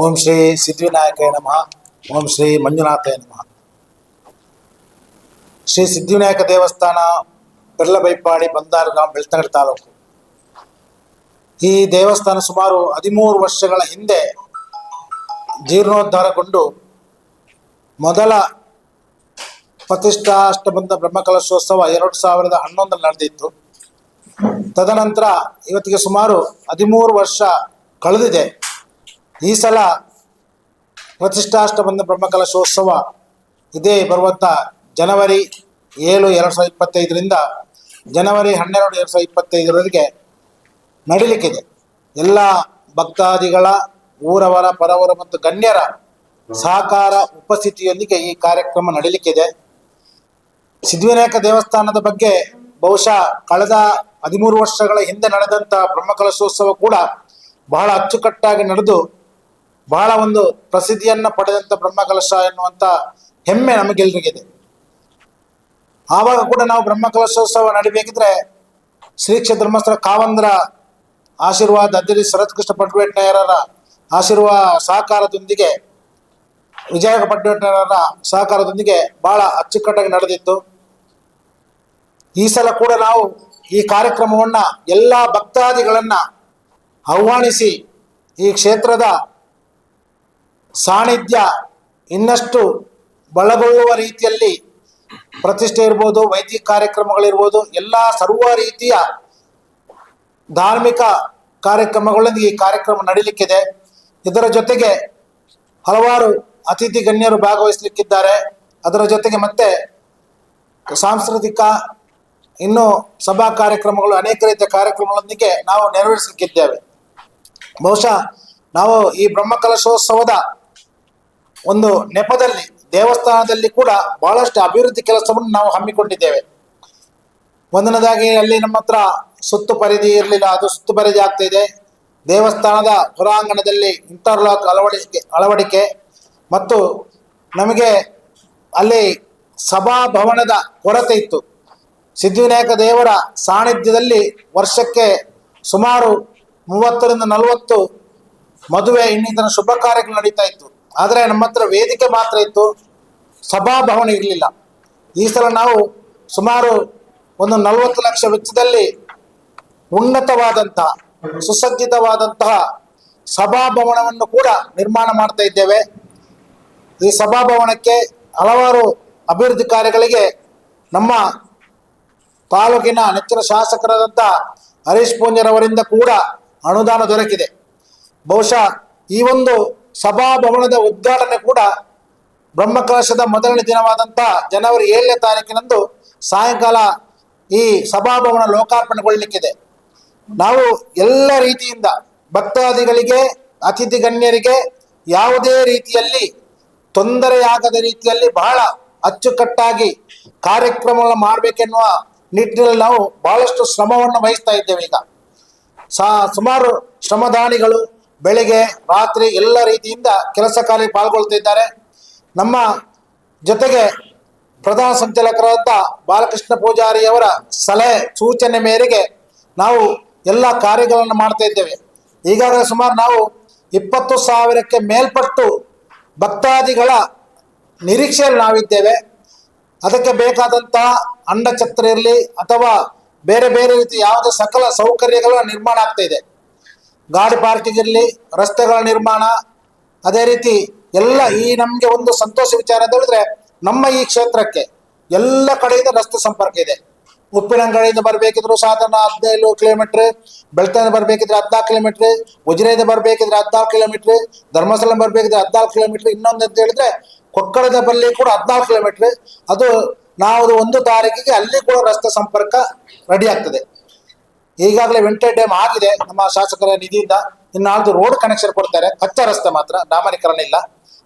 ಓಂ ಶ್ರೀ ಸಿದ್ಧಿವಿನಾಯಕಾಯ ನಮಃ. ಓಂ ಶ್ರೀ ಮಂಜುನಾಥಾಯ ನಮಃ. ಶ್ರೀ ಸಿದ್ಧಿವಿನಾಯಕ ದೇವಸ್ಥಾನ ಬೆರ್ಲಬೈಪಾಡಿ ಗ್ರಾಮ ಬೆಳ್ತಂಗಡಿ ತಾಲೂಕು. ಈ ದೇವಸ್ಥಾನ ಸುಮಾರು ಹದಿಮೂರು ವರ್ಷಗಳ ಹಿಂದೆ ಜೀರ್ಣೋದ್ಧಾರಗೊಂಡು ಮೊದಲ ಪ್ರತಿಷ್ಠಾಷ್ಟಬಂಧ ಬ್ರಹ್ಮಕಲಶೋತ್ಸವ ಎರಡು ಸಾವಿರದ ಹನ್ನೊಂದರಲ್ಲಿ ನಡೆದಿತ್ತು. ತದನಂತರ ಇವತ್ತಿಗೆ ಸುಮಾರು ಹದಿಮೂರು ವರ್ಷ ಕಳೆದಿದೆ. ಈ ಸಲ ಪ್ರತಿಷ್ಠಾಷ್ಟಬಂಧ ಬ್ರಹ್ಮಕಲಶೋತ್ಸವ ಇದೇ ಬರುವಂಥ ಜನವರಿ ಏಳು ಎರಡು ಸಾವಿರದ ಇಪ್ಪತ್ತೈದರಿಂದ ಜನವರಿ ಹನ್ನೆರಡು ಎರಡು ಸಾವಿರದ ಇಪ್ಪತ್ತೈದರವರೆಗೆ ನಡೀಲಿಕ್ಕಿದೆ. ಎಲ್ಲ ಭಕ್ತಾದಿಗಳ, ಊರವರ, ಪರವರ ಮತ್ತು ಗಣ್ಯರ ಸಹಕಾರ, ಉಪಸ್ಥಿತಿಯೊಂದಿಗೆ ಈ ಕಾರ್ಯಕ್ರಮ ನಡೀಲಿಕ್ಕಿದೆ. ಸಿದ್ಧಿವಿನಾಯಕ ದೇವಸ್ಥಾನದ ಬಗ್ಗೆ ಬಹುಶಃ ಕಳೆದ ಹದಿಮೂರು ವರ್ಷಗಳ ಹಿಂದೆ ನಡೆದಂತ ಬ್ರಹ್ಮಕಲಶೋತ್ಸವ ಕೂಡ ಬಹಳ ಅಚ್ಚುಕಟ್ಟಾಗಿ ನಡೆದು ಬಹಳ ಒಂದು ಪ್ರಸಿದ್ಧಿಯನ್ನ ಪಡೆದಂತ ಬ್ರಹ್ಮಕಲಶ ಎನ್ನುವಂಥ ಹೆಮ್ಮೆ ನಮಗೆಲ್ರಿಗಿದೆ. ಆವಾಗ ಕೂಡ ನಾವು ಬ್ರಹ್ಮಕಲಶೋತ್ಸವ ನಡಿಬೇಕಿದ್ರೆ ಶ್ರೀ ಕ್ಷೇತ್ರ ಧರ್ಮಸ್ಥಳ ಕಾವಂದ್ರ ಆಶೀರ್ವಾದ ಅದ್ದರಿ ಶರತ್ ಕೃಷ್ಣ ಪಟ್ವೇಟ್ನಯರರ ಆಶೀರ್ವಾದ ಸಹಕಾರದೊಂದಿಗೆ ವಿಜಯ ಪಟ್ವೇಟ್ನಯರರ ಸಹಕಾರದೊಂದಿಗೆ ಬಹಳ ಅಚ್ಚುಕಟ್ಟಾಗಿ ನಡೆದಿತ್ತು. ಈ ಸಲ ಕೂಡ ನಾವು ಈ ಕಾರ್ಯಕ್ರಮವನ್ನ ಎಲ್ಲ ಭಕ್ತಾದಿಗಳನ್ನು ಆಹ್ವಾನಿಸಿ ಈ ಕ್ಷೇತ್ರದ ಸಾನ್ನಿಧ್ಯ ಇನ್ನಷ್ಟು ಬಲಗೊಳ್ಳುವ ರೀತಿಯಲ್ಲಿ ಪ್ರತಿಷ್ಠೆ ಇರ್ಬೋದು, ವೈದಿಕ ಕಾರ್ಯಕ್ರಮಗಳಿರ್ಬೋದು, ಎಲ್ಲ ಸರ್ವ ರೀತಿಯ ಧಾರ್ಮಿಕ ಕಾರ್ಯಕ್ರಮಗಳೊಂದಿಗೆ ಈ ಕಾರ್ಯಕ್ರಮ ನಡೀಲಿಕ್ಕಿದೆ. ಇದರ ಜೊತೆಗೆ ಹಲವಾರು ಅತಿಥಿ ಗಣ್ಯರು ಭಾಗವಹಿಸಲಿಕ್ಕಿದ್ದಾರೆ. ಅದರ ಜೊತೆಗೆ ಮತ್ತೆ ಸಾಂಸ್ಕೃತಿಕ, ಇನ್ನು ಸಭಾ ಕಾರ್ಯಕ್ರಮಗಳು, ಅನೇಕ ರೀತಿಯ ಕಾರ್ಯಕ್ರಮಗಳೊಂದಿಗೆ ನಾವು ನೆರವೇರಿಸಲಿಕ್ಕಿದ್ದೇವೆ. ಬಹುಶಃ ನಾವು ಈ ಬ್ರಹ್ಮಕಲಶೋತ್ಸವದ ಒಂದು ನೆಪದಲ್ಲಿ, ದೇವಸ್ಥಾನದಲ್ಲಿ ಕೂಡ ಬಹಳಷ್ಟು ಅಭಿವೃದ್ಧಿ ಕೆಲಸವನ್ನು ನಾವು ಹಮ್ಮಿಕೊಂಡಿದ್ದೇವೆ. ಒಂದನೇದಾಗಿ ಅಲ್ಲಿ ನಮ್ಮ ಹತ್ರ ಸುತ್ತು ಪರಿಧಿ ಇರಲಿಲ್ಲ, ಅದು ಸುತ್ತು ಪರಿಧಿ ಆಗ್ತಾ ಇದೆ. ದೇವಸ್ಥಾನದ ಹೊರಾಂಗಣದಲ್ಲಿ ಇಂಟರ್ಲಾಕ್ ಅಳವಡಿಕೆ ಅಳವಡಿಕೆ. ಮತ್ತು ನಮಗೆ ಅಲ್ಲಿ ಸಭಾಭವನದ ಕೊರತೆ ಇತ್ತು. ಸಿದ್ಧಿವಿನಾಯಕ ದೇವರ ಸಾನ್ನಿಧ್ಯದಲ್ಲಿ ವರ್ಷಕ್ಕೆ ಸುಮಾರು ಮೂವತ್ತರಿಂದ ನಲವತ್ತು ಮದುವೆ, ಇನ್ನಿತರ ಶುಭ ಕಾರ್ಯಗಳು ನಡೀತಾ ಇತ್ತು. ಆದರೆ ನಮ್ಮ ಹತ್ರ ವೇದಿಕೆ ಮಾತ್ರ ಇತ್ತು. ಸಭಾಭವನ ಇರಲಿಲ್ಲ. ಈ ಸಲ ನಾವು ಸುಮಾರು ಒಂದು ನಲವತ್ತು ಲಕ್ಷ ವೆಚ್ಚದಲ್ಲಿ ಉನ್ನತವಾದಂತಹ ಸುಸಜ್ಜಿತವಾದಂತಹ ಸಭಾಭವನವನ್ನು ಕೂಡ ನಿರ್ಮಾಣ ಮಾಡ್ತಾ ಇದ್ದೇವೆ. ಈ ಸಭಾಭವನಕ್ಕೆ ಹಲವಾರು ಅಭಿವೃದ್ಧಿ ಕಾರ್ಯಗಳಿಗೆ ನಮ್ಮ ತಾಲೂಕಿನ ನೆಚ್ಚಿನ ಶಾಸಕರಾದಂಥ ಹರೀಶ್ ಪೂಂಜರವರಿಂದ ಕೂಡ ಅನುದಾನ ದೊರಕಿದೆ. ಬಹುಶಃ ಈ ಒಂದು ಸಭಾಭವನದ ಉದ್ಘಾಟನೆ ಕೂಡ ಬ್ರಹ್ಮಕಲಶದ ಮೊದಲನೇ ದಿನವಾದಂಥ ಜನವರಿ ಏಳನೇ ತಾರೀಕಿನಂದು ಸಾಯಂಕಾಲ ಈ ಸಭಾಭವನ ಲೋಕಾರ್ಪಣೆಗೊಳ್ಳಲಿಕ್ಕಿದೆ. ನಾವು ಎಲ್ಲ ರೀತಿಯಿಂದ ಭಕ್ತಾದಿಗಳಿಗೆ, ಅತಿಥಿ ಗಣ್ಯರಿಗೆ ಯಾವುದೇ ರೀತಿಯಲ್ಲಿ ತೊಂದರೆಯಾಗದ ರೀತಿಯಲ್ಲಿ ಬಹಳ ಅಚ್ಚುಕಟ್ಟಾಗಿ ಕಾರ್ಯಕ್ರಮಗಳನ್ನು ಮಾಡಬೇಕೆನ್ನುವ ನಿಟ್ಟಿನಲ್ಲಿ ನಾವು ಬಹಳಷ್ಟು ಶ್ರಮವನ್ನು ವಹಿಸ್ತಾ ಇದ್ದೇವೆ ಈಗ. ಸಾ ಸುಮಾರು ಶ್ರಮದಾನಿಗಳು ಬೆಳಿಗ್ಗೆ, ರಾತ್ರಿ ಎಲ್ಲ ರೀತಿಯಿಂದ ಕೆಲಸ ಕಾರ್ಯ ಪಾಲ್ಗೊಳ್ತಾ ಇದ್ದಾರೆ. ನಮ್ಮ ಜೊತೆಗೆ ಪ್ರಧಾನ ಸಂಚಾಲಕರಾದ ಬಾಲಕೃಷ್ಣ ಪೂಜಾರಿಯವರ ಸಲಹೆ, ಸೂಚನೆ ಮೇರೆಗೆ ನಾವು ಎಲ್ಲ ಕಾರ್ಯಗಳನ್ನು ಮಾಡ್ತಾ ಇದ್ದೇವೆ. ಈಗಾಗಲೇ ಸುಮಾರು ನಾವು ಇಪ್ಪತ್ತು ಸಾವಿರಕ್ಕೆ ಮೇಲ್ಪಟ್ಟು ಭಕ್ತಾದಿಗಳ ನಿರೀಕ್ಷೆಯಲ್ಲಿ ನಾವಿದ್ದೇವೆ. ಅದಕ್ಕೆ ಬೇಕಾದಂತಹ ಅಂಡಛತ್ರ ಇರಲಿ ಅಥವಾ ಬೇರೆ ಬೇರೆ ರೀತಿ ಯಾವುದೇ ಸಕಲ ಸೌಕರ್ಯಗಳ ನಿರ್ಮಾಣ ಆಗ್ತಾ ಇದೆ. ಗಾಡಿ ಪಾರ್ಕಿಂಗ್ ಇರಲಿ ರಸ್ತೆಗಳ ನಿರ್ಮಾಣ, ಅದೇ ರೀತಿ ಎಲ್ಲ ಈ ನಮಗೆ ಒಂದು ಸಂತೋಷ ವಿಚಾರ ಅಂತ ಹೇಳಿದ್ರೆ ನಮ್ಮ ಈ ಕ್ಷೇತ್ರಕ್ಕೆ ಎಲ್ಲ ಕಡೆಯಿಂದ ರಸ್ತೆ ಸಂಪರ್ಕ ಇದೆ. ಉಪ್ಪಿನಂಗಡಿಯಿಂದ ಬರಬೇಕಿದ್ರು ಸಾಧಾರಣ ಹದಿನೈದು ಕಿಲೋಮೀಟ್ರ್ ಬೆಳ್ತನ ಬರಬೇಕಿದ್ರೆ ಹದಿನಾಲ್ಕು ಕಿಲೋಮೀಟ್ರ್ ಉಜಿರೆಯಿಂದ ಬರಬೇಕಿದ್ರೆ ಹದಿನಾಲ್ಕು ಕಿಲೋಮೀಟ್ರ್ ಧರ್ಮಸ್ಥಳ ಬರಬೇಕಿದ್ರೆ ಹದಿನಾಲ್ಕು ಕಿಲೋಮೀಟ್ರ್ ಇನ್ನೊಂದು ಅಂತ ಹೇಳಿದ್ರೆ ಕೊಕ್ಕಡದ ಬಲ್ಲಿ ಕೂಡ ಹದಿನಾಲ್ಕು ಕಿಲೋಮೀಟ್ರ್ ಅದು ನಾವು ಒಂದು ತಾರೀಕಿಗೆ ಅಲ್ಲಿ ಕೂಡ ರಸ್ತೆ ಸಂಪರ್ಕ ರೆಡಿ ಆಗ್ತದೆ. ಈಗಾಗಲೇ ವಿಂಟರ್ ಡ್ಯಾಮ್ ಆಗಿದೆ ನಮ್ಮ ಶಾಸಕರ ನಿಧಿಯಿಂದ. ಇನ್ನಾಳ್ದು ರೋಡ್ ಕನೆಕ್ಷನ್ ಕೊಡ್ತಾರೆ. ಕಚ್ಚಾ ರಸ್ತೆ ಮಾತ್ರ ಡಾಮರೀಕರಣ ಇಲ್ಲ.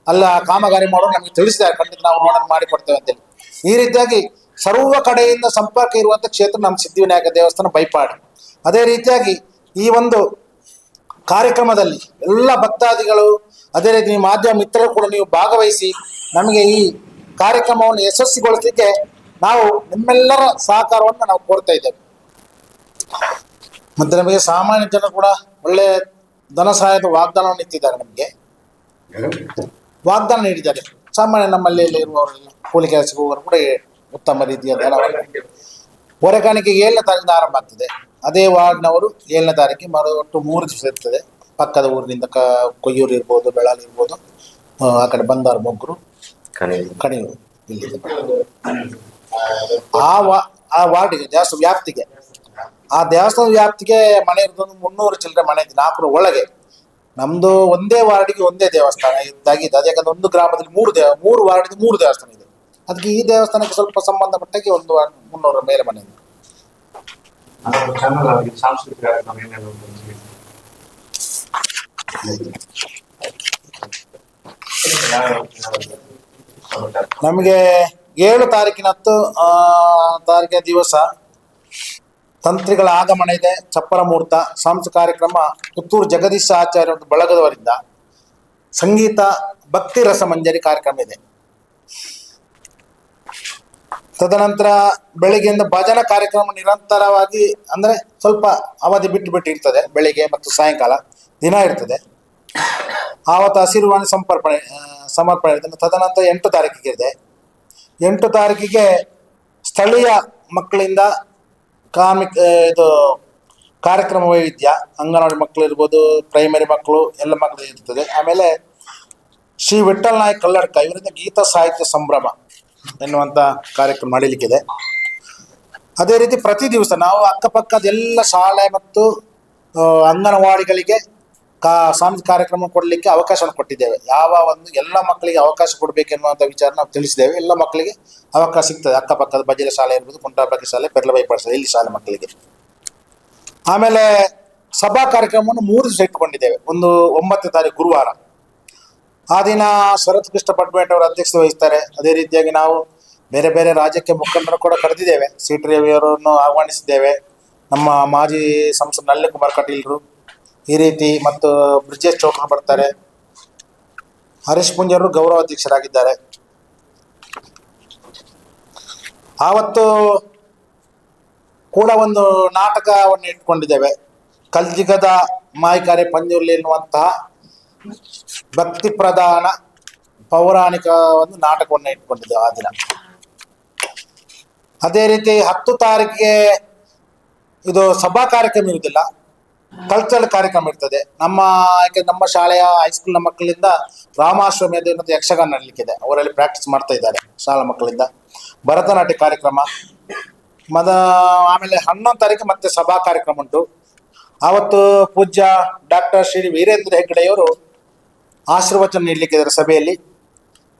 ಅಲ್ಲ, ಕಾಮಗಾರಿ ಮಾಡೋರು ನಮಗೆ ತಿಳಿಸಿದ್ದಾರೆ. ಖಂಡಿತ ನಾವು ರೋಡನ್ನು ಮಾಡಿಕೊಡ್ತೇವೆ ಅಂತೇಳಿ ಈ ರೀತಿಯಾಗಿ ಸರ್ವ ಕಡೆಯಿಂದ ಸಂಪರ್ಕ ಇರುವಂತ ಕ್ಷೇತ್ರ ನಮ್ಮ ಸಿದ್ಧಿವಿನಾಯಕ ದೇವಸ್ಥಾನ ಬೈಪಾಡು. ಅದೇ ರೀತಿಯಾಗಿ ಈ ಒಂದು ಕಾರ್ಯಕ್ರಮದಲ್ಲಿ ಎಲ್ಲ ಭಕ್ತಾದಿಗಳು, ಅದೇ ರೀತಿ ಮಾಧ್ಯಮ ಮಿತ್ರರು ಕೂಡ ನೀವು ಭಾಗವಹಿಸಿ ನಮಗೆ ಈ ಕಾರ್ಯಕ್ರಮವನ್ನು ಯಶಸ್ವಿಗೊಳಿಸಲಿಕ್ಕೆ ನಾವು ನಿಮ್ಮೆಲ್ಲರ ಸಹಕಾರವನ್ನು ನಾವು ಕೋರ್ತಾ ಇದ್ದೇವೆ. ಮತ್ತೆ ನಮಗೆ ಸಾಮಾನ್ಯ ಜನ ಕೂಡ ಒಳ್ಳೆ ಧನ ಸಹಾಯದ ವಾಗ್ದಾನವನ್ನು ಇಟ್ಟಿದ್ದಾರೆ ನಮಗೆ. ವಾಗ್ದಾನ ನೀಡಿದ್ದಾರೆ. ಸಾಮಾನ್ಯ ನಮ್ಮಲ್ಲಿ ಇರುವವರೆಲ್ಲ ಕೂಲಿ ಕೆಲಸಕ್ಕೆ ಹೋಗೋರು ಕೂಡ ಉತ್ತಮ ರೀತಿಯ ಧನವನ್ನು ಹೊರೆಕಾಣಿಕೆಗೆ ಏಳನೇ ತಾರೀಕಿಂದ ಆರಂಭ ಆಗ್ತದೆ. ಅದೇ ವಾರ್ಡ್ನವರು ಏಳನೇ ತಾರೀಕಿಗೆ ಮರು ಒಟ್ಟು ಮೂರು ದಿವಸ ಇರ್ತದೆ. ಪಕ್ಕದ ಊರಿನಿಂದ ಕ ಕೊಯ್ಯೂರು ಇರ್ಬೋದು ಬೆಳಾಲಿ ಇರ್ಬೋದು ಆ, ಕಡೆ ಬಂದಾರ ಮೊಗ್ರು ಕಣಿಯೂರು ಇಲ್ಲಿ ಆ ವಾ ಆ ವಾರ್ಡಿಗೆ ಜಾಸ್ತಿ ವ್ಯಾಪ್ತಿಗೆ. ಆ ದೇವಸ್ಥಾನ ವ್ಯಾಪ್ತಿಗೆ ಮನೆ ಇರೋದೊಂದು ಮುನ್ನೂರು ಚಿಲ್ಲರೆ ಮನೆ ಇದೆ ನಾಲ್ಕರ ಒಳಗೆ. ನಮ್ದು ಒಂದೇ ವಾರ್ಡಿಗೆ ಒಂದೇ ದೇವಸ್ಥಾನ ಇದ್ದಾಗಿದೆ. ಅದು ಯಾಕಂದ್ರೆ ಒಂದು ಗ್ರಾಮದಲ್ಲಿ ಮೂರು ದೇವ ಮೂರು ವಾರ್ಡಿಗೆ ಮೂರು ದೇವಸ್ಥಾನ ಇದೆ. ಅದಕ್ಕೆ ಈ ದೇವಸ್ಥಾನಕ್ಕೆ ಸ್ವಲ್ಪ ಸಂಬಂಧಪಟ್ಟಾಗಿ ಒಂದು ಮುನ್ನೂರ ಮೇಲೆ ಮನೆ ಇದೆ. ನಮಗೆ ಏಳು ತಾರೀಕಿನತ್ತು ಆ, ತಾರೀಕಿನ ದಿವಸ ತಂತ್ರಿಗಳ ಆಗಮನ ಇದೆ. ಚಪ್ಪರ ಮುಹೂರ್ತ, ಸಾಂಸ್ಕೃತಿಕ ಕಾರ್ಯಕ್ರಮ, ಪುತ್ತೂರು ಜಗದೀಶ ಆಚಾರ್ಯ ಬಳಗದವರಿಂದ ಸಂಗೀತ, ಭಕ್ತಿ ರಸಮಂಜರಿ ಕಾರ್ಯಕ್ರಮ ಇದೆ. ತದನಂತರ ಬೆಳಿಗ್ಗೆಯಿಂದ ಭಜನಾ ಕಾರ್ಯಕ್ರಮ ನಿರಂತರವಾಗಿ ಅಂದ್ರೆ ಸ್ವಲ್ಪ ಅವಧಿ ಬಿಟ್ಟು ಬಿಟ್ಟು ಇರ್ತದೆ. ಬೆಳಿಗ್ಗೆ ಮತ್ತು ಸಾಯಂಕಾಲ ದಿನ ಇರ್ತದೆ. ಆವತ್ತು ಹಸಿರುವಾಣಿ ಸಂಪರ್ಪಣೆ ಸಮರ್ಪಣೆ ಇರ್ತದೆ. ತದನಂತರ ಎಂಟು ತಾರೀಕಿಗೆ ಇದೆ. ಎಂಟು ತಾರೀಕಿಗೆ ಸ್ಥಳೀಯ ಮಕ್ಕಳಿಂದ ಕಾಮಿಕ್ ಇದು ಕಾರ್ಯಕ್ರಮ ವೈವಿಧ್ಯ, ಅಂಗನವಾಡಿ ಮಕ್ಕಳು ಇರ್ಬೋದು ಪ್ರೈಮರಿ ಮಕ್ಕಳು ಎಲ್ಲ ಮಕ್ಕಳು ಇರ್ತದೆ. ಆಮೇಲೆ ಶ್ರೀ ವಿಠಲ್ ನಾಯಕ್ ಕಲ್ಲಡ್ಕ, ಇವರಿಂದ ಗೀತ ಸಾಹಿತ್ಯ ಸಂಭ್ರಮ ಎನ್ನುವಂಥ ಕಾರ್ಯಕ್ರಮ ನಡೀಲಿಕ್ಕಿದೆ. ಅದೇ ರೀತಿ ಪ್ರತಿ ದಿವಸ ನಾವು ಅಕ್ಕಪಕ್ಕದ ಎಲ್ಲ ಶಾಲೆ ಮತ್ತು ಅಂಗನವಾಡಿಗಳಿಗೆ ಕಾ ಸಾಂಸ್ಕೃತಿಕ ಕಾರ್ಯಕ್ರಮ ಕೊಡಲಿಕ್ಕೆ ಅವಕಾಶವನ್ನು ಕೊಟ್ಟಿದ್ದೇವೆ. ಯಾವ ಒಂದು ಎಲ್ಲ ಮಕ್ಕಳಿಗೆ ಅವಕಾಶ ಕೊಡಬೇಕೆನ್ನುವಂಥ ವಿಚಾರ ನಾವು ತಿಳಿಸಿದ್ದೇವೆ. ಎಲ್ಲ ಮಕ್ಕಳಿಗೆ ಅವಕಾಶ ಸಿಗ್ತದೆ. ಅಕ್ಕಪಕ್ಕದ ಬಜೆಲ ಶಾಲೆ ಇರ್ಬೋದು ಕುಂಟಾಬಾಕಿ ಶಾಲೆ ಪೆರ್ಲಬೈಪಾಡ ಶಾಲೆ, ಇಲ್ಲಿ ಶಾಲೆ ಮಕ್ಕಳಿಗೆ. ಆಮೇಲೆ ಸಭಾ ಕಾರ್ಯಕ್ರಮವನ್ನು ಮೂರು ದಿವಸ ಇಟ್ಟುಕೊಂಡಿದ್ದೇವೆ. ಒಂದು ಒಂಬತ್ತನೇ ತಾರೀಕು ಗುರುವಾರ. ಆ ದಿನ ಶರತ್ ಕೃಷ್ಣ ಪಟ್ಮೇಟ್ ಅವರು ಅಧ್ಯಕ್ಷತೆ ವಹಿಸ್ತಾರೆ. ಅದೇ ರೀತಿಯಾಗಿ ನಾವು ಬೇರೆ ಬೇರೆ ರಾಜ್ಯಕ್ಕೆ ಮುಖಂಡರು ಕೂಡ ಕರೆದಿದ್ದೇವೆ. ಸಿ ಟಿ ಆಹ್ವಾನಿಸಿದ್ದೇವೆ. ನಮ್ಮ ಮಾಜಿ ಸಂಸದ ನಳಿನ್ ಕುಮಾರ್ ಕಟೀಲ್ರು ಈ ರೀತಿ ಮತ್ತು ಬ್ರಿಜೇಶ್ ಚೌಟ್ರು ಬರ್ತಾರೆ. ಹರೀಶ್ ಪುಂಜರು ಗೌರವ ಅಧ್ಯಕ್ಷರಾಗಿದ್ದಾರೆ. ಆವತ್ತು ಕೂಡ ಒಂದು ನಾಟಕವನ್ನು ಇಟ್ಕೊಂಡಿದ್ದೇವೆ. ಕಲ್ಜಿಗದ ಮಾಯಕಾರಿ ಪಂಜುರ್ಲಿ ಎನ್ನುವಂತಹ ಭಕ್ತಿ ಪ್ರಧಾನ ಪೌರಾಣಿಕ ಒಂದು ನಾಟಕವನ್ನು ಇಟ್ಕೊಂಡಿದ್ದೇವೆ ಆ ದಿನ. ಅದೇ ರೀತಿ ಹತ್ತು ತಾರೀಕಿಗೆ ಇದು ಸಭಾ ಕಾರ್ಯಕ್ರಮ ಇರುವುದಿಲ್ಲ. ಕಲ್ಚರಲ್ ಕಾರ್ಯಕ್ರಮ ಇರ್ತದೆ. ನಮ್ಮ, ಯಾಕೆ ನಮ್ಮ ಶಾಲೆಯ ಹೈಸ್ಕೂಲ್ನ ಮಕ್ಕಳಿಂದ ರಾಮಾಶ್ರಮಿ ಅನ್ನೋದು ಯಕ್ಷಗಾನ ನಡಲಿಕ್ಕಿದೆ. ಅವರಲ್ಲಿ ಪ್ರಾಕ್ಟೀಸ್ ಮಾಡ್ತಾ ಇದ್ದಾರೆ ಶಾಲಾ ಮಕ್ಕಳಿಂದ. ಭರತನಾಟ್ಯ ಕಾರ್ಯಕ್ರಮ. ಮದ, ಆಮೇಲೆ ಹನ್ನೊಂದು ತಾರೀಕು ಮತ್ತೆ ಸಭಾ ಕಾರ್ಯಕ್ರಮ ಉಂಟು. ಆವತ್ತು ಪೂಜ್ಯ ಡಾಕ್ಟರ್ ಶ್ರೀ ವೀರೇಂದ್ರ ಹೆಗ್ಗಡೆಯವರು ಆಶೀರ್ವಚನ ನೀಡಲಿಕ್ಕಿದ್ದಾರೆ ಸಭೆಯಲ್ಲಿ.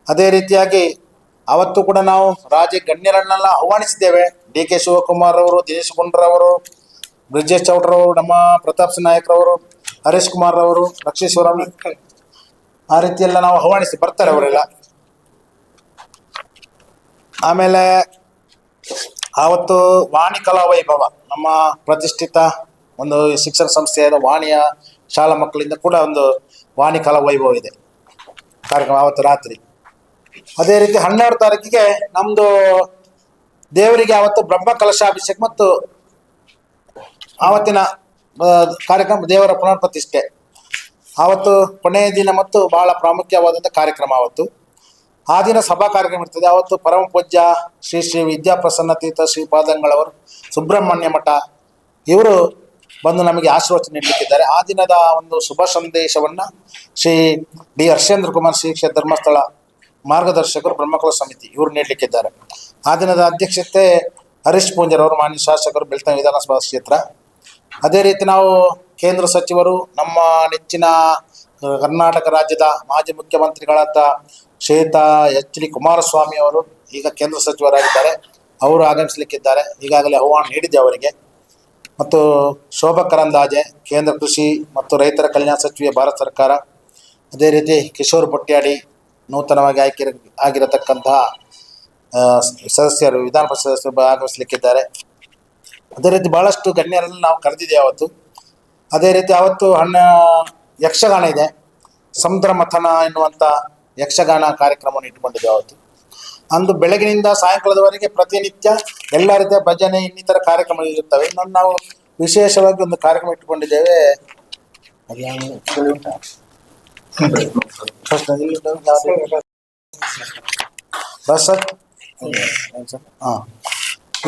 ಅದೇ ರೀತಿಯಾಗಿ ಅವತ್ತು ಕೂಡ ನಾವು ರಾಜ ಗಣ್ಯರನ್ನೆಲ್ಲ ಆಹ್ವಾನಿಸಿದ್ದೇವೆ. ಡಿ ಕೆ ಶಿವಕುಮಾರ್ ಅವರು, ದಿನೇಶ್ ಗುಂಡ್ರವರು ಬ್ರಿಜೇಶ್ ಚೌಟ್ರವರು, ನಮ್ಮ ಪ್ರತಾಪ್ ನಾಯಕ್ರವರು, ಹರೀಶ್ ಕುಮಾರ್ ಅವರು ಲಕ್ಷೇಶ್ವರ ಆ ರೀತಿ ಎಲ್ಲ ನಾವು ಆಹ್ವಾನಿಸಿ ಬರ್ತಾರೆ ಅವರೆಲ್ಲ. ಆಮೇಲೆ ಆವತ್ತು ವಾಣಿ ಕಲಾ ವೈಭವ, ನಮ್ಮ ಪ್ರತಿಷ್ಠಿತ ಒಂದು ಶಿಕ್ಷಣ ಸಂಸ್ಥೆಯಾದ ವಾಣಿಯ ಶಾಲಾ ಮಕ್ಕಳಿಂದ ಕೂಡ ಒಂದು ವಾಣಿ ಕಲಾ ವೈಭವ ಇದೆ. ಕಾರ್ಯಕ್ರಮ ಆವತ್ತು ರಾತ್ರಿ. ಅದೇ ರೀತಿ ಹನ್ನೆರಡು ತಾರೀಕಿಗೆ ನಮ್ದು ದೇವರಿಗೆ ಆವತ್ತು ಬ್ರಹ್ಮ ಕಲಶಾಭಿಷೇಕ ಮತ್ತು ಆವತ್ತಿನ ಕಾರ್ಯಕ್ರಮ ದೇವರ ಪುನರ್ ಪ್ರತಿಷ್ಠೆ ಆವತ್ತು ಕೊನೆಯ ದಿನ ಮತ್ತು ಬಹಳ ಪ್ರಾಮುಖ್ಯವಾದಂಥ ಕಾರ್ಯಕ್ರಮ ಆವತ್ತು. ಆ ದಿನ ಸಭಾ ಕಾರ್ಯಕ್ರಮ ಇರ್ತದೆ. ಆವತ್ತು ಪರಮ ಪೂಜ್ಯ ಶ್ರೀ ಶ್ರೀ ವಿದ್ಯಾಪ್ರಸನ್ನ ತೀರ್ಥ ಶ್ರೀಪಾದಂಗಳವರು ಸುಬ್ರಹ್ಮಣ್ಯ ಮಠ, ಇವರು ಬಂದು ನಮಗೆ ಆಶೀರ್ವಚನ ನೀಡಲಿಕ್ಕಿದ್ದಾರೆ. ಆ ದಿನದ ಒಂದು ಶುಭ ಸಂದೇಶವನ್ನ ಶ್ರೀ ಡಿ ಹರ್ಷೇಂದ್ರ ಕುಮಾರ್ ಶ್ರೀ ಕ್ಷೇತ್ರ ಧರ್ಮಸ್ಥಳ ಮಾರ್ಗದರ್ಶಕರು, ಬ್ರಹ್ಮಕುಲ ಸಮಿತಿ ಇವರು ನೀಡಲಿಕ್ಕಿದ್ದಾರೆ. ಆ ದಿನದ ಅಧ್ಯಕ್ಷತೆ ಹರೀಶ್ ಪೂಂಜರವರು ಮಾನ್ಯ ಶಾಸಕರು ಬೆಳ್ತಂಗ ವಿಧಾನಸಭಾ ಕ್ಷೇತ್ರ. ಅದೇ ರೀತಿ ನಾವು ಕೇಂದ್ರ ಸಚಿವರು ನಮ್ಮ ನೆಚ್ಚಿನ ಕರ್ನಾಟಕ ರಾಜ್ಯದ ಮಾಜಿ ಮುಖ್ಯಮಂತ್ರಿಗಳಾದ ಶ್ವೇತಾ ಎಚ್ ಡಿ ಕುಮಾರಸ್ವಾಮಿ ಅವರು ಈಗ ಕೇಂದ್ರ ಸಚಿವರಾಗಿದ್ದಾರೆ. ಅವರು ಆಗಮಿಸಲಿಕ್ಕಿದ್ದಾರೆ. ಈಗಾಗಲೇ ಆಹ್ವಾನ ನೀಡಿದೆ ಅವರಿಗೆ. ಮತ್ತು ಶೋಭಾ ಕರಂದಾಜೆ ಕೇಂದ್ರ ಕೃಷಿ ಮತ್ತು ರೈತರ ಕಲ್ಯಾಣ ಸಚಿವೆ ಭಾರತ ಸರ್ಕಾರ, ಅದೇ ರೀತಿ ಕಿಶೋರ್ ಪೊಟ್ಯಾಡಿ ನೂತನವಾಗಿ ಆಯ್ಕೆ ಆಗಿರತಕ್ಕಂತಹ ಸದಸ್ಯರು ವಿಧಾನ ಪರಿಷತ್ ಸದಸ್ಯರು ಆಗಮಿಸಲಿಕ್ಕಿದ್ದಾರೆ. ಅದೇ ರೀತಿ ಬಹಳಷ್ಟು ಗಣ್ಯರನ್ನು ನಾವು ಕರೆದಿದ್ದೇವೆ ಅವತ್ತು. ಅದೇ ರೀತಿ ಅವತ್ತು ಹಣ್ಣ ಯಕ್ಷಗಾನ ಇದೆ. ಸಮುದ್ರ ಮಥನ ಎನ್ನುವಂಥ ಯಕ್ಷಗಾನ ಕಾರ್ಯಕ್ರಮವನ್ನು ಇಟ್ಕೊಂಡಿದ್ದೇವೆ ಅವತ್ತು. ಅಂದು ಬೆಳಗಿನಿಂದ ಸಾಯಂಕಾಲದವರೆಗೆ ಪ್ರತಿನಿತ್ಯ ಎಲ್ಲ ರೀತಿಯ ಭಜನೆ, ಇನ್ನಿತರ ಕಾರ್ಯಕ್ರಮಗಳು ಇರುತ್ತವೆ. ಇನ್ನೊಂದು ನಾವು ವಿಶೇಷವಾಗಿ ಒಂದು ಕಾರ್ಯಕ್ರಮ ಉಂಟಾ? ಬಸ್ ಸರ್ ಹಾ.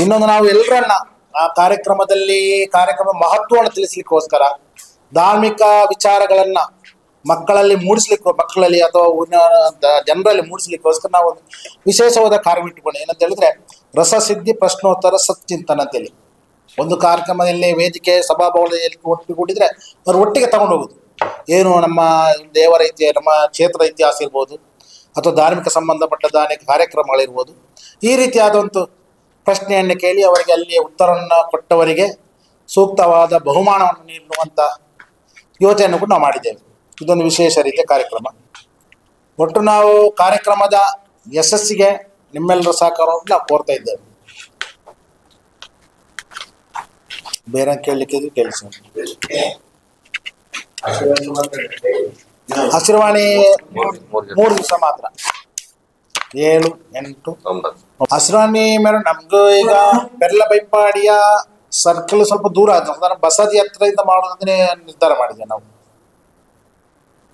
ಇನ್ನೊಂದು ನಾವು ಎಲ್ಲರನ್ನ ಆ ಕಾರ್ಯಕ್ರಮದಲ್ಲಿ ಕಾರ್ಯಕ್ರಮ ಮಹತ್ವವನ್ನು ತಿಳಿಸ್ಲಿಕ್ಕೋಸ್ಕರ ಧಾರ್ಮಿಕ ವಿಚಾರಗಳನ್ನ ಮಕ್ಕಳಲ್ಲಿ ಮೂಡಿಸ್ಲಿಕ್ಕೆ, ಮಕ್ಕಳಲ್ಲಿ ಅಥವಾ ಜನರಲ್ಲಿ ಮೂಡಿಸ್ಲಿಕ್ಕೋಸ್ಕರ ನಾವು ಒಂದು ವಿಶೇಷವಾದ ಕಾರ್ಯ ಇಟ್ಟುಕೊಂಡು. ಏನಂತ ಹೇಳಿದ್ರೆ, ರಸಸಿದ್ಧಿ ಪ್ರಶ್ನೋತ್ತರ ಸತ್ಚಿಂತನ ಅಂತೇಳಿ. ಒಂದು ಕಾರ್ಯಕ್ರಮದಲ್ಲಿ ವೇದಿಕೆ, ಸಭಾಭವನದಲ್ಲಿ ಒಟ್ಟುಗೂಡಿದ್ರೆ ಅವ್ರು ಒಟ್ಟಿಗೆ ತಗೊಂಡು ಹೋಗುದು ಏನು ನಮ್ಮ ದೇವರ ಇತಿಹಾಸ ನಮ್ಮ ಕ್ಷೇತ್ರದ ಇತಿಹಾಸ ಇರ್ಬೋದು, ಅಥವಾ ಧಾರ್ಮಿಕ ಸಂಬಂಧಪಟ್ಟದ ಅನೇಕ ಕಾರ್ಯಕ್ರಮಗಳಿರ್ಬೋದು, ಈ ರೀತಿಯಾದ ಒಂದು ಪ್ರಶ್ನೆಯನ್ನು ಕೇಳಿ ಅವರಿಗೆ ಅಲ್ಲಿ ಉತ್ತರವನ್ನು ಕೊಟ್ಟವರಿಗೆ ಸೂಕ್ತವಾದ ಬಹುಮಾನವನ್ನು ನೀಡುವಂಥ ಯೋಚನೆಯನ್ನು ಕೂಡ ನಾವು ಮಾಡಿದ್ದೇವೆ. ಇದೊಂದು ವಿಶೇಷ ರೀತಿಯ ಕಾರ್ಯಕ್ರಮ. ಒಟ್ಟು ನಾವು ಕಾರ್ಯಕ್ರಮದ ಯಶಸ್ಸಿಗೆ ನಿಮ್ಮೆಲ್ಲರ ಸಹಕಾರವನ್ನು ನಾವು ಕೋರ್ತಾ ಇದ್ದೇವೆ. ಬೇರೆ ಕೇಳಲಿಕ್ಕೆ ಕೇಳಿ ಸರ್. ಹಸಿರುವಾಣಿ ಮೂರು ದಿವಸ ಮಾತ್ರ. ಏಳು ಎಂಟು. ಒಂಬತ್ತು. ಹಸಿರುವಾಣಿ ಮೇಡಮ್ ನಮ್ದು ಈಗ ಬೆಲ್ಲ ಬೈಪಾಡಿಯ ಸರ್ಕಲ್ ಸ್ವಲ್ಪ ದೂರ ಆಯ್ತು. ಅದನ್ನು ಬಸದಿ ಹತ್ರದಿಂದ ಮಾಡೋದಂದ್ರೆ ನಿರ್ಧಾರ ಮಾಡಿದ್ವಿ ನಾವು.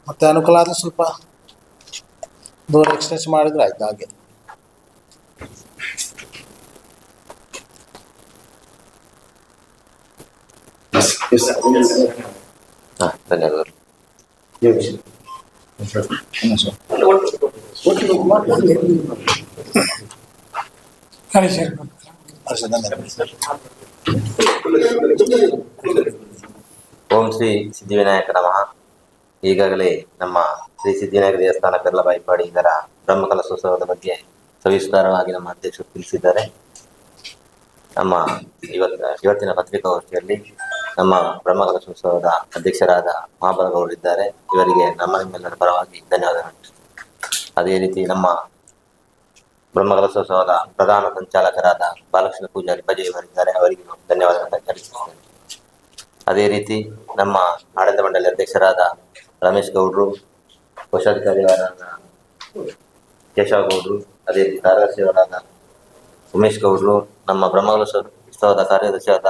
ಮತ್ತೆ ಅನುಕೂಲ ಆದ್ರೆ ಸ್ವಲ್ಪ ದೂರ ಎಕ್ಸ್ಟೆನ್ಸ್ ಮಾಡಿದ್ರೆ ಆಯ್ತು ಹಾಗೆ. ಧನ್ಯವಾದಗಳು. ಓಂ ಶ್ರೀ ಸಿದ್ಧಿವಿನಾಯಕ ನಮಃ. ಈಗಾಗಲೇ ನಮ್ಮ ಶ್ರೀ ಸಿದ್ಧಿವಿನಾಯಕ ದೇವಸ್ಥಾನ ಕರ್ಲ ಬಾಯಿಪಾಡಿ ಇದರ ಬ್ರಹ್ಮಕಲಶೋತ್ಸವದ ಬಗ್ಗೆ ಸವಿಸ್ತಾರವಾಗಿ ನಮ್ಮ ಅಧ್ಯಕ್ಷರು ತಿಳಿಸಿದ್ದಾರೆ. ನಮ್ಮ ಇವತ್ತ ಇವತ್ತಿನ ಪತ್ರಿಕಾಗೋಷ್ಠಿಯಲ್ಲಿ ನಮ್ಮ ಬ್ರಹ್ಮಕಲಶೋತ್ಸವದ ಅಧ್ಯಕ್ಷರಾದ ಮಹಾಬಲಗೌಡರಿದ್ದಾರೆ. ಇವರಿಗೆ ನಮ್ಮ ನಿಮ್ಮೆಲ್ಲರ ಪರವಾಗಿ ಧನ್ಯವಾದಗಳು. ಅದೇ ರೀತಿ ನಮ್ಮ ಬ್ರಹ್ಮಕಲಸೋತ್ಸವದ ಪ್ರಧಾನ ಸಂಚಾಲಕರಾದ ಬಾಲಕೃಷ್ಣ ಪೂಜಾರಿ ಬಜೆಯ ಬರಿದ್ದಾರೆ ಅವರಿಗೆ ಧನ್ಯವಾದಗಳನ್ನು ತಿಳಿಸುತ್ತೇನೆ ಅದೇ ರೀತಿ ನಮ್ಮ ಆಡಳಿತ ಮಂಡಳಿ ಅಧ್ಯಕ್ಷರಾದ ರಮೇಶ್ ಗೌಡ್ರು ಕೋಶಾಧಿಕಾರಿಯವರಾದ ಕೇಶವ ಗೌಡ್ರು, ಅದೇ ರೀತಿ ಕಾರ್ಯದರ್ಶಿಯವರಾದ ಉಮೇಶ್ ಗೌಡ್ರು, ನಮ್ಮ ಬ್ರಹ್ಮಕಲಸೋತ್ಸವದ ಕಾರ್ಯದರ್ಶಿಯಾದ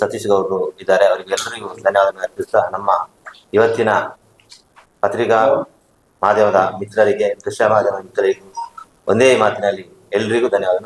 ಸತೀಶ್ ಗೌಡ್ರು ಇದ್ದಾರೆ. ಅವರಿಗೆಲ್ಲರಿಗೂ ಧನ್ಯವಾದಗಳನ್ನು ಅರ್ಪಿಸ್ತಾ ನಮ್ಮ ಇವತ್ತಿನ ಪತ್ರಿಕಾ ಮಾಧ್ಯಮದ ಮಿತ್ರರಿಗೆ ಕೃಷ್ಣ ಮಹಾದೇವನ ಮಿತ್ರರಿಗೂ ಒಂದೇ ಮಾತಿನಲ್ಲಿ ಎಲ್ರಿಗೂ ಧನ್ಯವಾದ